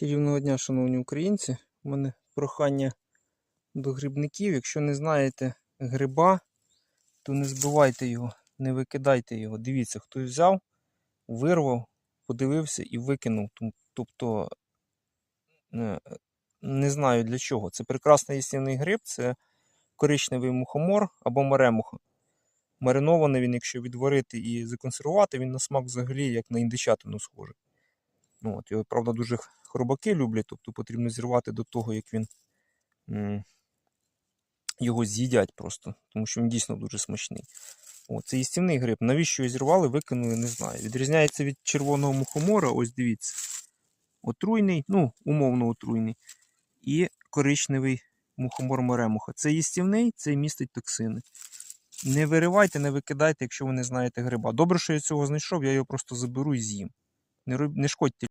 Чарівного дня, шановні українці. У мене прохання до грибників. Якщо не знаєте гриба, то не збивайте його, не викидайте його. Дивіться, хтось взяв, вирвав, подивився і викинув. Тобто е, не знаю для чого. Це прекрасний їстівний гриб, це коричневий мухомор або маремуха. Маринований він, якщо відварити і законсервувати, він на смак взагалі як на індичатину схожий. Ну, от, його, правда, дуже хробаки люблять, тобто потрібно зірвати до того, як він його з'їдять просто, тому що він дійсно дуже смачний. О, це їстівний гриб. Навіщо його зірвали, викинули, не знаю. Відрізняється від червоного мухомора, ось дивіться. Отруйний, ну, умовно отруйний. І коричневий мухомор моремуха. Це їстівний, це містить токсини. Не виривайте, не викидайте, якщо ви не знаєте гриба. Добре, що я цього знайшов, я його просто заберу і з'їм. Не шкодьте